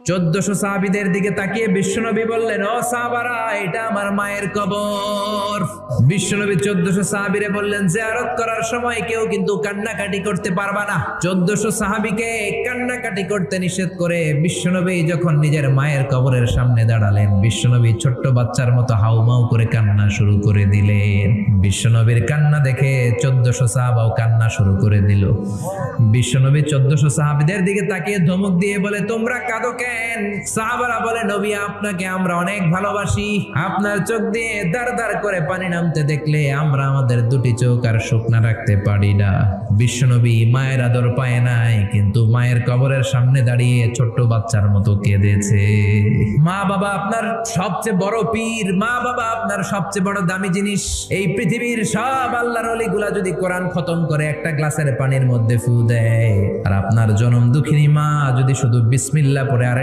চোদ্দশো সাহাবিদের দিকে তাকিয়ে বিশ্বনবী বললেন ও সাহাবারা এটা আমার মায়ের কবর। বিশ্বনবী চোদ্দশো সাহাবিরে বললেন, জিয়ারত করার সময় কেউ কিন্তু কান্নাকাটি করতে পারবা না। চোদ্দশো সাহাবিকে কান্নাকাটি করতে নিষেধ করে বিশ্বনবী যখন নিজের মায়ের কবরের সামনে দাঁড়ালেন, বিশ্বনবী ছোট্ট বাচ্চার মতো হাউমাউ করে কান্না শুরু করে দিলেন। বিশ্বনবীর কান্না দেখে চোদ্দশো সাহাবাও কান্না শুরু করে দিল। বিশ্বনবী চোদ্দশো সাহাবিদের দিকে তাকিয়ে ধমক দিয়ে বলে, তোমরা কাঁদো কেন? সাহাবারা বলে, নবী, আপনাকে আমরা অনেক ভালোবাসি। আপনার চোখ দিয়ে দাঁড় দাঁড় করে পানি নামতে দেখলে আমরা আমাদের দুটি চোখ আর শুকনা রাখতে পারি না। বিশ্বনবী মায়ের আদর পায় নাই, কিন্তু মায়ের কবরের সামনে দাঁড়িয়ে ছোট্ট বাচ্চার মতো কেঁদেছে। মা বাবা আপনার সবচেয়ে বড় পীর, মা বাবা আপনার সবচেয়ে বড় দামি জিনিস। এই পৃথিবীর সব আল্লাহর অলিগুলা যদি কোরআন খতম করে একটা গ্লাসের পানির মধ্যে ফু দেয়, আর আপনার জনম দুঃখিনী মা যদি শুধু বিসমিল্লা পরে আর